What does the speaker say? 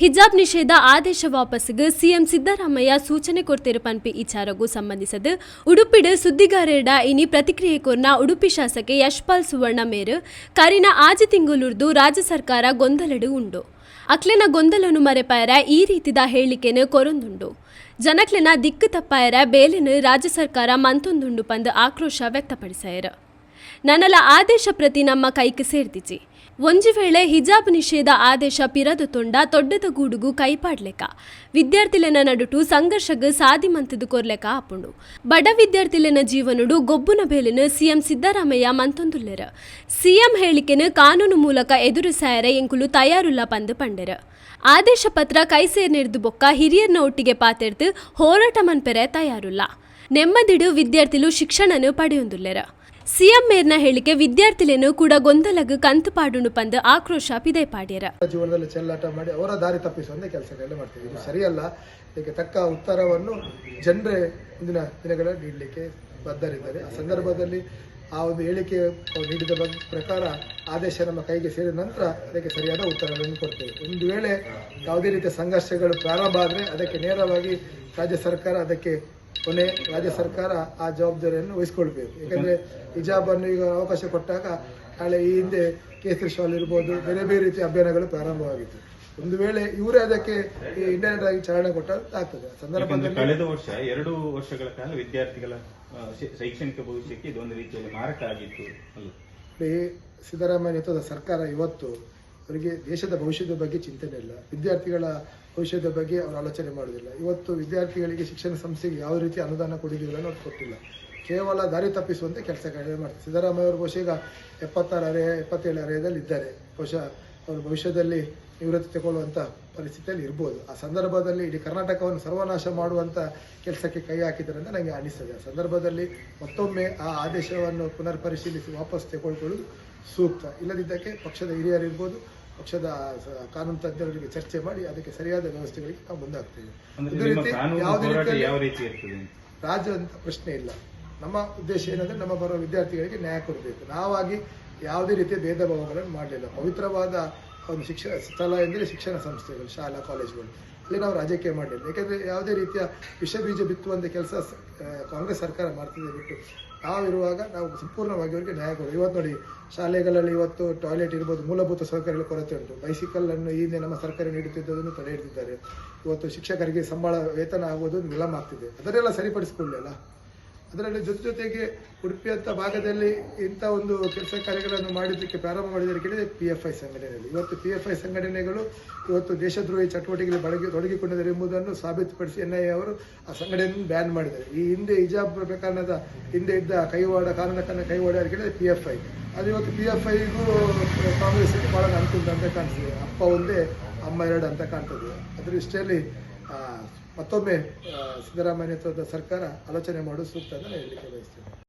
ಹಿಜಾಬ್ ನಿಷೇಧ ಆದೇಶ ವಾಪಸ್ಗೆ ಸಿಎಂ ಸಿದ್ದರಾಮಯ್ಯ ಸೂಚನೆ ಕೊಡ್ತಿರೋ ಪನ್ಪಿ ವಿಚಾರಗೂ ಸಂಬಂಧಿಸಿದ ಉಡುಪಿಡ ಸುದ್ದಿಗಾರರ ಇನಿ ಪ್ರತಿಕ್ರಿಯೆ ಕೊರ್ನ ಉಡುಪಿ ಶಾಸಕ ಯಶ್ಪಾಲ್ ಸುವರ್ಣ ಮೇರ್ ಕರಿನ ಆಜಿ ತಿಂಗಳುರ್ದು ರಾಜ್ಯ ಸರ್ಕಾರ ಗೊಂದಲಡು ಉಂಡು. ಅಕ್ಲೆನ ಗೊಂದಲನು ಮರೆಪಾಯರ ಈ ರೀತಿದ ಹೇಳಿಕೆನು ಕೊರೊಂದುಂಡು. ಜನಕ್ಲೆನ ದಿಕ್ಕು ತಪ್ಪಾಯರ ಬೇಲೆನು ರಾಜ್ಯ ಸರ್ಕಾರ ಮಂತೊಂದುಂಡು ಪಂದು ಆಕ್ರೋಶ ವ್ಯಕ್ತಪಡಿಸಾಯರು. ನನ್ನಲ ಆದೇಶ ಪ್ರತಿ ನಮ್ಮ ಕೈಗೆ ಸೇರ್ದಿಜಿ ಒಂಜಿ ವೇಳೆ ಹಿಜಾಬ್ ನಿಷೇಧ ಆದೇಶ ಪಿರದು ತೊಂಡ ದೊಡ್ಡದ ಗೂಡುಗು ಕೈಪಾಡ್ಲೆಕ. ವಿದ್ಯಾರ್ಥಿಲೆನ ನಡುಟು ಸಂಘರ್ಷಗ ಸಾಧಿ ಮಂತದು ಕೊರ್ಲೆಕ ಆಪುಂಡು ಬಡ ವಿದ್ಯಾರ್ಥಿಲೆನ ಜೀವನುಡು ಗೊಬ್ಬುನ ಬೇಲಿನ ಸಿಎಂ ಸಿದ್ದರಾಮಯ್ಯ ಮಂತೊಂದುಲ್ಲೆರ. ಸಿಎಂ ಹೇಳಿಕೆನು ಕಾನೂನು ಮೂಲಕ ಎದುರಿಸಾಯರ ಎಂಕುಲು ತಯಾರುಲ್ಲ ಪಂದು ಪಂಡೆರ. ಆದೇಶ ಪತ್ರ ಕೈ ಸೇರ್ನಿಡ್ದು ಬೊಕ್ಕ ಹಿರಿಯರ್ನ ಒಟ್ಟಿಗೆ ಪಾತೆರ್ದು ಹೋರಾಟ ಮನ್ಪೆರೆ ತಯಾರುಲ್ಲ. ನೆಮ್ಮದಿಡು ವಿದ್ಯಾರ್ಥಿಲು ಶಿಕ್ಷಣನು ಪಡೆಯೊಂದುಲ್ಲೆರ. ಸಿಎಂ ಮೇರ್ನ ಹೇಳಿಕೆ ವಿದ್ಯಾರ್ಥಿಲೇನು ಕೂಡ ಗೊಂದಲಗ ಕಂತು ಪಂದ ಆಕ್ರೋಶ ಪಿದೆ ಪಾಡ್ಯರ ಜೀವನದಲ್ಲಿ ಚೆಲ್ಲಾಟ ಮಾಡಿ ಅವರ ದಾರಿ ತಪ್ಪಿಸುವಂತ ಕೆಲಸಗಳನ್ನ ಮಾಡ್ತೀವಿ. ಇದು ಸರಿಯಲ್ಲ. ಇದಕ್ಕೆ ತಕ್ಕ ಉತ್ತರವನ್ನು ಜನರೇ ಮುಂದಿನ ದಿನಗಳಲ್ಲಿ ನೀಡಲಿಕ್ಕೆ ಬದ್ಧರಿದ್ದಾರೆ. ಆ ಸಂದರ್ಭದಲ್ಲಿ ಆ ಒಂದು ಹೇಳಿಕೆ ನೀಡಿದ ಪ್ರಕಾರ ಆದೇಶ ನಮ್ಮ ಕೈಗೆ ಸೇರಿದ ನಂತರ ಅದಕ್ಕೆ ಸರಿಯಾದ ಉತ್ತರವನ್ನು ಕೊಡ್ತೇವೆ. ಒಂದು ವೇಳೆ ಯಾವುದೇ ರೀತಿಯ ಸಂಘರ್ಷಗಳು ಪ್ರಾರಂಭ ಆದರೆ ಅದಕ್ಕೆ ನೇರವಾಗಿ ರಾಜ್ಯ ಸರ್ಕಾರ ಅದಕ್ಕೆ ಕೊನೆ ರಾಜ್ಯ ಸರ್ಕಾರ ಆ ಜವಾಬ್ದಾರಿಯನ್ನು ವಹಿಸ್ಕೊಳ್ಬೇಕು. ಯಾಕಂದ್ರೆ ಹಿಜಾಬನ್ನು ಈಗ ಅವಕಾಶ ಕೊಟ್ಟಾಗ ನಾಳೆ ಈ ಹಿಂದೆ ಕೇಸರಿ ಶಾಲ್ ಇರ್ಬೋದು ಬೇರೆ ಬೇರೆ ರೀತಿಯ ಅಭಿಯಾನಗಳು ಪ್ರಾರಂಭವಾಗಿತ್ತು. ಒಂದು ವೇಳೆ ಇವರೇ ಅದಕ್ಕೆ ಇಂಟರ್ನೆಟ್ ಆಗಿ ಚಾಲನೆ ಕೊಟ್ಟಾಗ ಆಗ್ತದೆ. ಸಂದರ್ಭದಲ್ಲಿ ಕಳೆದ ವರ್ಷ ಎರಡು ವರ್ಷಗಳ ಕಾಲ ವಿದ್ಯಾರ್ಥಿಗಳ ಶೈಕ್ಷಣಿಕ ಭವಿಷ್ಯಕ್ಕೆ ಇದೊಂದು ರೀತಿಯಲ್ಲಿ ಮಾರಕ ಆಗಿತ್ತು ಸಿದ್ದರಾಮಯ್ಯ ನೇತೃತ್ವದ ಸರ್ಕಾರ ಇವತ್ತು ಅವರಿಗೆ ದೇಶದ ಭವಿಷ್ಯದ ಬಗ್ಗೆ ಚಿಂತನೆ ಇಲ್ಲ. ವಿದ್ಯಾರ್ಥಿಗಳ ಭವಿಷ್ಯದ ಬಗ್ಗೆ ಅವರು ಆಲೋಚನೆ ಮಾಡೋದಿಲ್ಲ. ಇವತ್ತು ವಿದ್ಯಾರ್ಥಿಗಳಿಗೆ ಶಿಕ್ಷಣ ಸಂಸ್ಥೆಗೆ ಯಾವ ರೀತಿ ಅನುದಾನ ಕೊಡಿದಿಲ್ಲ ಅನ್ನೋದು ಕೊಟ್ಟಿಲ್ಲ ಕೇವಲ ದಾರಿ ತಪ್ಪಿಸುವಂತೆ ಕಾರ್ಯ ಮಾಡ್ತಾರೆ. ಸಿದ್ದರಾಮಯ್ಯ ಅವರು ಬಹುಶಃ ಈಗ ಎಪ್ಪತ್ತಾರು ಅರೆ, ಎಪ್ಪತ್ತೇಳು ಅರೆಯದಲ್ಲಿ ಇದ್ದಾರೆ. ಬಹುಶಃ ಅವರು ಭವಿಷ್ಯದಲ್ಲಿ ನಿವೃತ್ತಿ ತಗೊಳ್ಳುವಂಥ ಪರಿಸ್ಥಿತಿಯಲ್ಲಿ ಇರ್ಬೋದು. ಆ ಸಂದರ್ಭದಲ್ಲಿ ಇಡೀ ಕರ್ನಾಟಕವನ್ನು ಸರ್ವನಾಶ ಮಾಡುವಂಥ ಕೆಲಸಕ್ಕೆ ಕೈ ಹಾಕಿದ್ದಾರೆ ಅಂತ ನನಗೆ ಅನಿಸ್ತದೆ. ಆ ಸಂದರ್ಭದಲ್ಲಿ ಮತ್ತೊಮ್ಮೆ ಆ ಆದೇಶವನ್ನು ಪುನರ್ ಪರಿಶೀಲಿಸಿ ವಾಪಸ್ ತೆಗೊಳ್ಕೊಳ್ಳೋದು ಸೂಕ್ತ. ಇಲ್ಲದಿದ್ದಕ್ಕೆ ಪಕ್ಷದ ಹಿರಿಯರಿರ್ಬೋದು ಪಕ್ಷದ ಕಾನೂನು ತಜ್ಞರೊಂದಿಗೆ ಚರ್ಚೆ ಮಾಡಿ ಅದಕ್ಕೆ ಸರಿಯಾದ ವ್ಯವಸ್ಥೆಗಳಿಗೆ ನಾವು ಮುಂದಾಗ್ತೇವೆ. ರೀತಿ ಯಾವುದೇ ರೀತಿಯಲ್ಲಿ ಅಂತ? ಪ್ರಶ್ನೆ ಇಲ್ಲ. ನಮ್ಮ ಉದ್ದೇಶ ಏನಂದ್ರೆ ನಮ್ಮ ಬರುವ ವಿದ್ಯಾರ್ಥಿಗಳಿಗೆ ನ್ಯಾಯ ಕೊಡಬೇಕು. ನಾವಾಗಿ ಯಾವುದೇ ರೀತಿಯ ಭೇದ ಭಾವಗಳನ್ನು ಮಾಡಲಿಲ್ಲ. ಪವಿತ್ರವಾದ ಒಂದು ಶಿಕ್ಷಣ ಸ್ಥಳ ಎಂದರೆ ಶಿಕ್ಷಣ ಸಂಸ್ಥೆಗಳು ಶಾಲಾ ಕಾಲೇಜುಗಳು. ಅಲ್ಲಿ ನಾವು ರಾಜಕೀಯ ಮಾಡಲಿಲ್ಲ. ಯಾಕಂದ್ರೆ ಯಾವುದೇ ರೀತಿಯ ವಿಷ ಬೀಜ ಬಿತ್ತುವಂಥ ಕೆಲಸ ಕಾಂಗ್ರೆಸ್ ಸರ್ಕಾರ ಮಾಡ್ತಿದೆ ಬಿಟ್ಟು ನಾವಿರುವಾಗ ನಾವು ಸಂಪೂರ್ಣವಾಗಿ ಅವರಿಗೆ ನ್ಯಾಯ ಕೊಡೋದು. ಇವತ್ತು ನೋಡಿ, ಶಾಲೆಗಳಲ್ಲಿ ಇವತ್ತು ಟಾಯ್ಲೆಟ್ ಇರ್ಬೋದು, ಮೂಲಭೂತ ಸೌಕರ್ಯಗಳ ಕೊರತೆ ಉಂಟು. ಬೈಸಿಕಲ್ ಅನ್ನು ಈ ಹಿಂದೆ ನಮ್ಮ ಸರ್ಕಾರ ನೀಡುತ್ತಿದ್ದುದನ್ನು ತಡೆ ಹಿಡಿದಿದ್ದಾರೆ. ಇವತ್ತು ಶಿಕ್ಷಕರಿಗೆ ಸಂಬಳ, ವೇತನ ಆಗುವುದು ವಿಳಂಬ ಆಗ್ತಿದೆ ಅದನ್ನೆಲ್ಲ ಸರಿಪಡಿಸಿಕೊಳ್ಳಲ್ಲ ಅದರಲ್ಲಿ ಜೊತೆ ಜೊತೆಗೆ ಉಡುಪಿ ಅಂತ ಭಾಗದಲ್ಲಿ ಇಂಥ ಒಂದು ಕೆಲಸ ಕಾರ್ಯಗಳನ್ನು ಮಾಡಿದ್ದಕ್ಕೆ ಪ್ರಾರಂಭ ಮಾಡಿದರೆ ಕೇಳಿದರೆ ಪಿ ಎಫ್ ಐ ಸಂಘಟನೆಯಲ್ಲಿ. ಇವತ್ತು ಪಿ ಎಫ್ ಐ ಸಂಘಟನೆಗಳು ಇವತ್ತು ದೇಶದ್ರೋಹಿ ಚಟುವಟಿಕೆಗಳು ಬಳಗಿ, ತೊಡಗಿಕೊಂಡಿದ್ದಾರೆ ಎಂಬುದನ್ನು ಸಾಬೀತುಪಡಿಸಿ ಎನ್ ಐ ಅವರು ಆ ಸಂಘಟನೆಯನ್ನು ಬ್ಯಾನ್ ಮಾಡಿದ್ದಾರೆ. ಈ ಹಿಂದೆ ಹಿಜಾಬ್ ಪ್ರಕರಣದ ಹಿಂದೆ ಇದ್ದ ಕೈವಾಡ ಕಾರಣಕ್ಕನ್ನು ಕೈವಾಡ ಕೇಳಿದರೆ ಪಿ ಎಫ್ ಐ ಅದು ಇವತ್ತು ಪಿ ಎಫ್ ಐಗೂ ಕಾಂಗ್ರೆಸ್ಗೆ ಭಾಳ ಅನುಕೂಲ ಅಂತ ಕಾಣಿಸ್ತದೆ ಅಪ್ಪ ಒಂದೇ, ಅಮ್ಮ ಎರಡು ಅಂತ ಕಾಣ್ತದೆ. ಅದರ ಇಷ್ಟರಲ್ಲಿ ಮತ್ತೊಮ್ಮೆ ಸಿದ್ದರಾಮಯ್ಯ ನೇತೃತ್ವದ ಸರ್ಕಾರ ಆಲೋಚನೆ ಮಾಡೋದು ಸೂಕ್ತ ಅಂತ ಹೇಳಲಿಕ್ಕೆ ಬಯಸ್ತೇನೆ.